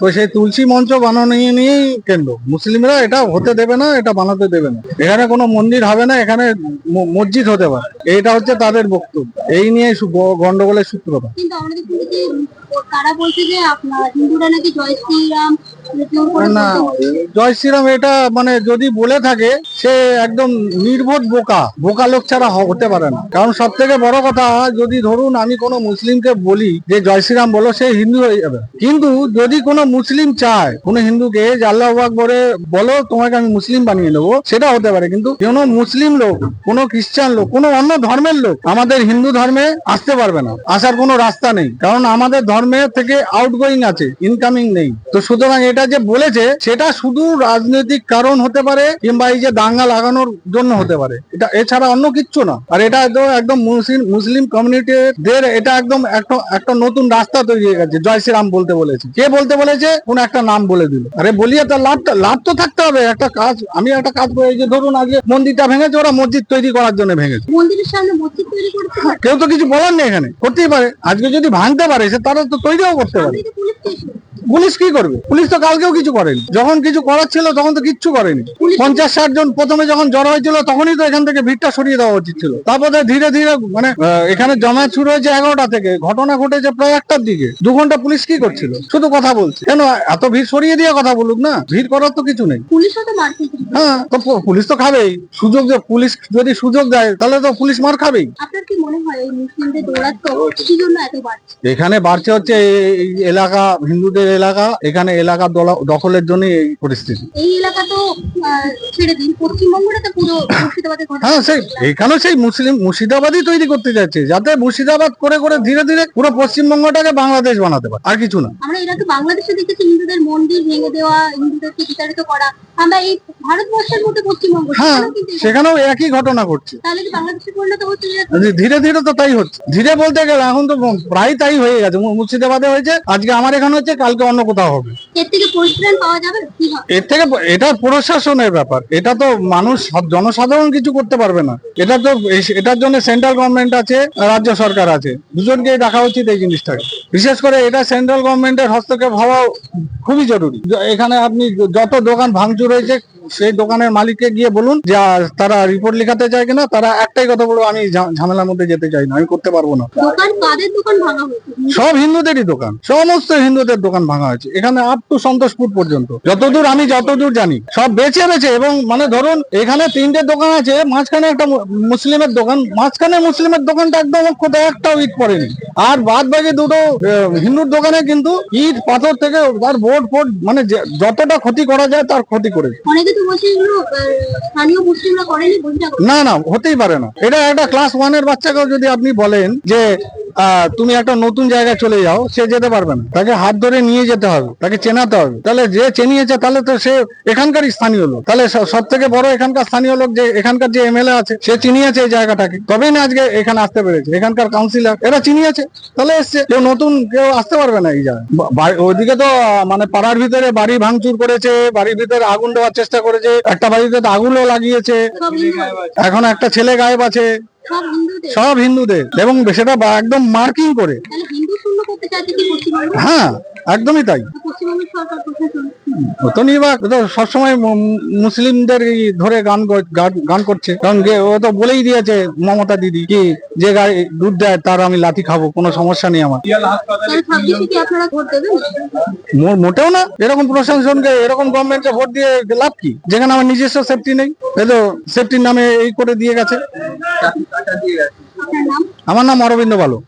তো সেই তুলসী মঞ্চ বানানো নিয়েই কেন্দ্র। মুসলিমরা এটা হতে দেবে না, এটা বানাতে দেবে না। এখানে কোনো মন্দির হবে না, এখানে মসজিদ হতে পারে। এইটা হচ্ছে তাদের বক্তব্য। এই নিয়ে গন্ডগোলের সূত্রপাত। তারা বলছে যে আপনার হিন্দুরা নাকি জয় শ্রীরাম না, জয় শ্রীরাম এটা মানে যদি বলে থাকে, সে একদম নির্বোধ বোকা। বোকা লোক ছাড়া হতে পারে না। কারণ সব থেকে বড় কথা, যদি ধরুন আমি কোনো মুসলিমকে বলি যে জয় শ্রীরাম বলো, সে হিন্দু হয়ে যাবে। কিন্তু যদি কোনো মুসলিম চায়, কোনো হিন্দুকে যে আল্লাহ আকবরে বলো, তোমাকে আমি মুসলিম বানিয়ে নেব, সেটা হতে পারে। কিন্তু কোনো মুসলিম লোক, কোনো খ্রিস্টান লোক, কোনো অন্য ধর্মের লোক আমাদের হিন্দু ধর্মে আসতে পারবে না। আসার কোনো রাস্তা নেই। কারণ আমাদের ধর্মের থেকে আউটগোয়িং আছে ইনকামিং নেই। তো সুতরাং এটা যে বলেছে সেটা শুধু রাজনৈতিক কারণ হতে পারে কিংবা এই যে দাঙ্গা লাগানোর জন্য হতে পারে। এটা এছাড়া অন্য কিচ্ছু না। আর এটা একদম মুসলিম মুসলিম কমিউনিটিদের এটা একদম একটা একটা নতুন রাস্তা তৈরি হয়ে গেছে জয় শ্রীরাম বলতে বলেছে। কে বলতে বলেছে? কোন একটা নাম বলে দিল। আরে বলিয়ে তার লাভটা লাভ তো থাকতে হবে একটা কাজ আমি একটা কাজ করে যে ধরুন আগে মন্দিরটা ভেঙেছে ওরা মসজিদ তৈরি করার জন্য ভেঙেছে। মন্দিরের সামনে মসজিদ তৈরি করতে কেউ তো কিছু বলার নেই এখানে। করতেই পারে। আজকে যদি ভাঙতে পারে সে তারা তো তৈরিও করতে পারে। পুলিশ কি করবে? পুলিশ তো কালকেও কিছু করেনি। যখন কিছু করার ছিল তখন তো কিচ্ছু করেনি। পঞ্চাশ ষাট জন প্রথমে যখন জড়ো হয়েছিল তখনই তো এখান থেকে ভিড়টা সরিয়ে দেওয়া উচিত ছিল। তারপরে ধীরে ধীরে মানে এখানে জমায়েত শুরু হয়েছে এগারোটা থেকে। ঘটনা ঘটেছে প্রায় একটার দিকে। দু ঘণ্টা পুলিশ কি করছিল? শুধু কথা বলছে। কেন এত ভিড় সরিয়ে দিয়ে কথা বলুক না? ভিড় করার তো কিছু নেই। হ্যাঁ তো পুলিশ তো খাবেই। সুযোগ যে পুলিশ যদি সুযোগ দেয় তাহলে তো পুলিশ মার খাবেই। মনে হয় এখানে বাড়ছে হচ্ছে এই এলাকা হিন্দুদের এলাকা এখানে এলাকা দখলের জন্য এই পরিস্থিতি। এই এলাকা তো ছেড়ে দিন। পশ্চিমবঙ্গটা পুরো মুর্শিদাবাদের হ্যাঁ সেই এখানেও সেই মুসলিম মুর্শিদাবাদই তৈরি করতে যাচ্ছে যাতে মুর্শিদাবাদ করে করে ধীরে ধীরে পুরো পশ্চিমবঙ্গটাকে বাংলাদেশ বানাতে পারে। আর কিছু না। আমরা এরা তো বাংলাদেশে দেখেছি হিন্দুদের মন্দির ভেঙে দেওয়া হিন্দুদেরকে বিতাড়িত করা। আমরা এই ভারতবর্ষের মধ্যে পশ্চিমবঙ্গ হ্যাঁ সেখানেও একই ঘটনা ঘটছে। তাহলে কি বাংলাদেশে পরিণত হচ্ছে যে যে ধীরে ধীরে তো তাই হচ্ছে। ধীরে বলতে গেলে এখন তো প্রায় তাই হয়ে গেছে। মুর্শিদাবাদে হয়েছে আজকে আমার এখানে হচ্ছে কালকে অন্য কোথাও হবে। এর থেকে পরিত্রাণ পাওয়া যাবে এর থেকে এটা প্রশাসনের ব্যাপার। এটা তো মানুষ জনসাধারণ কিছু করতে পারবে না। এটা তো এটার জন্য সেন্ট্রাল গভর্নমেন্ট আছে রাজ্য সরকার আছে। দুজনকে দেখা উচিত এই জিনিসটাকে। বিশেষ করে এটা সেন্ট্রাল গভর্নমেন্টের হস্তক্ষেপ হওয়া খুবই জরুরি। এখানে আপনি যত দোকান ভাঙচুর হয়েছে সেই দোকানের মালিককে গিয়ে বলুন যে তারা রিপোর্ট লিখাতে চায় কিনা তারা একটাই কথা বলব আমি ঝামেলার মধ্যে যেতে চাই না আমি করতে পারব না। দোকান কাদের দোকান ভাঙা হয়েছে? সব হিন্দুদেরই দোকান সমস্ত হিন্দুদের দোকান ভাঙা হয়েছে। এখানে আপ টু সন্তোষপুর পর্যন্ত। যতদূর আমি যতদূর জানি সব বেছে বেছে এবং মানে ধরুন এখানে তিনটে দোকান আছে মাঝখানে একটা মুসলিমের দোকান মাঝখানে মুসলিমের দোকানটা একদম কোথাও একটাও ইট পড়েনি। আর বাদ বাকি দুটো হিন্দুর দোকানে কিন্তু ইট পাথর থেকে তার বোর্ড ফোর্ড মানে যতটা ক্ষতি করা যায় তার ক্ষতি করে। অনেকে তো বলছে স্থানীয় মুসলিমরা করেনি না না হতেই পারে না। এটা একটা ক্লাস ওয়ানের বাচ্চাকেও যদি আপনি বলেন যে তুমি একটা নতুন জায়গায় চলে যাও সে যেতে পারবে না। তাকে হাত ধরে নিয়ে যেতে হবে তাকে চেনাতে হবে। তাহলে যে চেনিয়েছে তাহলে তো সে এখানকারই স্থানীয় লোক। তাহলে সব থেকে বড় এখানকার স্থানীয় লোক যে এখানকার যে এমএলএ আছে সে চিনিয়েছে এই জায়গাটাকে। তবেই না আজকে এখানে আসতে পেরেছে। এখানকার কাউন্সিলর এরা চিনিয়েছে। তাহলে এসছে কেউ নতুন কেউ আসতে পারবে না এই জায়গায়। ওইদিকে তো মানে পাড়ার ভিতরে বাড়ি ভাঙচুর করেছে বাড়ির ভিতরে আগুন দেওয়ার চেষ্টা করেছে। একটা বাড়িতে তো আগুনও লাগিয়েছে। এখন একটা ছেলে গায়েব আছে। সব হিন্দুদের। এবং সেটা বা- একদম মার্কিং করে। হ্যাঁ একদমই তাই। তো নির্বাক ও তো সবসময় মুসলিমদের ধরে গান গান- গান করছে। কারণ ও তো বলেই দিয়েছে মমতা দিদি কি যে গায়ে দুধ দেয় তার আমি লাঠি খাব কোনো সমস্যা নেই আমার। তাহলে ছাব্বিশে কি আপনারা ভোট দেবেন? মো- মোটেও না। এরকম প্রশাসনকে এরকম গভর্নমেন্টকে ভোট দিয়ে লাভ কি? যেখানে আমার নিজস্ব সেফটি নেই। এই তো সেফটির নামে এই করে দিয়ে গেছে। আমার নাম অরবিন্দ বালু